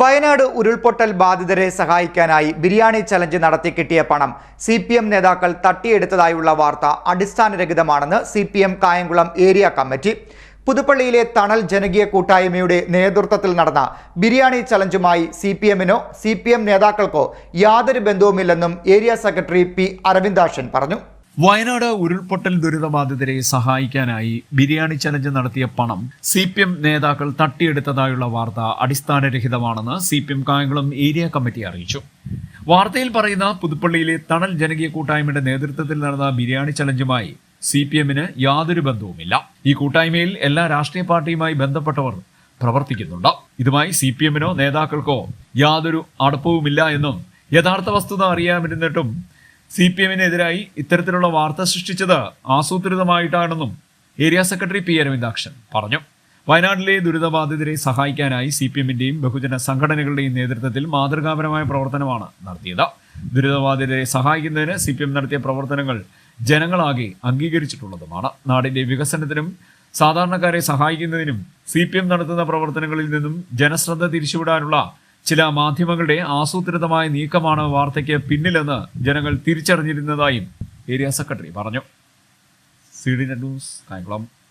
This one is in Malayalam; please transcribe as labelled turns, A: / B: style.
A: വയനാട് ഉരുൾപൊട്ടൽ ബാധിതരെ സഹായിക്കാനായി ബിരിയാണി ചലഞ്ച് നടത്തി കിട്ടിയ പണം സി പി എം നേതാക്കൾ തട്ടിയെടുത്തതായുള്ള വാർത്ത അടിസ്ഥാനരഹിതമാണെന്ന് C P M Kayamkulam area committee. പുതുപ്പള്ളിയിലെ തണൽ ജനകീയ കൂട്ടായ്മയുടെ നേതൃത്വത്തിൽ നടന്ന ബിരിയാണി ചലഞ്ചുമായി സി പി എമ്മിനോ സി പി എം നേതാക്കൾക്കോ യാതൊരു ബന്ധവുമില്ലെന്നും ഏരിയ സെക്രട്ടറി പി അരവിന്ദാഷൻ പറഞ്ഞു.
B: വയനാട് ഉരുൾപൊട്ടൽ ദുരിതബാധിതരെ സഹായിക്കാനായി ബിരിയാണി ചലഞ്ച് നടത്തിയ പണം സി പി എം നേതാക്കൾ തട്ടിയെടുത്തതായുള്ള വാർത്ത അടിസ്ഥാനരഹിതമാണെന്ന് C P M Kayamkulam area committee അറിയിച്ചു. വാർത്തയിൽ പറയുന്ന പുതുപ്പള്ളിയിലെ തണൽ ജനകീയ കൂട്ടായ്മയുടെ നേതൃത്വത്തിൽ നടന്ന ബിരിയാണി ചലഞ്ചുമായി സി പി എമ്മിന് യാതൊരു ബന്ധവുമില്ല. ഈ കൂട്ടായ്മയിൽ എല്ലാ രാഷ്ട്രീയ പാർട്ടിയുമായി ബന്ധപ്പെട്ടവർ പ്രവർത്തിക്കുന്നുണ്ട്. ഇതുമായി സി പി എമ്മിനോ നേതാക്കൾക്കോ യാതൊരു അടുപ്പവുമില്ല എന്നും യഥാർത്ഥ വസ്തുത അറിയാമിരുന്നിട്ടും സി പി എമ്മിനെതിരായി ഇത്തരത്തിലുള്ള വാർത്ത സൃഷ്ടിച്ചത് ആസൂത്രിതമായിട്ടാണെന്നും ഏരിയ സെക്രട്ടറി പി അരവിന്ദാക്ഷൻ പറഞ്ഞു. വയനാട്ടിലെ ദുരിതബാധിതരെ സഹായിക്കാനായി സി പി എമ്മിന്റെയും ബഹുജന സംഘടനകളുടെയും നേതൃത്വത്തിൽ മാതൃകാപരമായ പ്രവർത്തനമാണ് നടത്തിയത്. ദുരിതബാധിതരെ സഹായിക്കുന്നതിന് സി നടത്തിയ പ്രവർത്തനങ്ങൾ ജനങ്ങളാകെ അംഗീകരിച്ചിട്ടുള്ളതുമാണ്. നാടിന്റെ വികസനത്തിനും സാധാരണക്കാരെ സഹായിക്കുന്നതിനും സി നടത്തുന്ന പ്രവർത്തനങ്ങളിൽ നിന്നും ജനശ്രദ്ധ തിരിച്ചുവിടാനുള്ള ചില മാധ്യമങ്ങളുടെ ആസൂത്രിതമായ നീക്കമാണ് വാർത്തയ്ക്ക് പിന്നിലെന്ന് ജനങ്ങൾ തിരിച്ചറിഞ്ഞിരുന്നതായും ഏരിയ സെക്രട്ടറി പറഞ്ഞു. C D news Kayamkulam.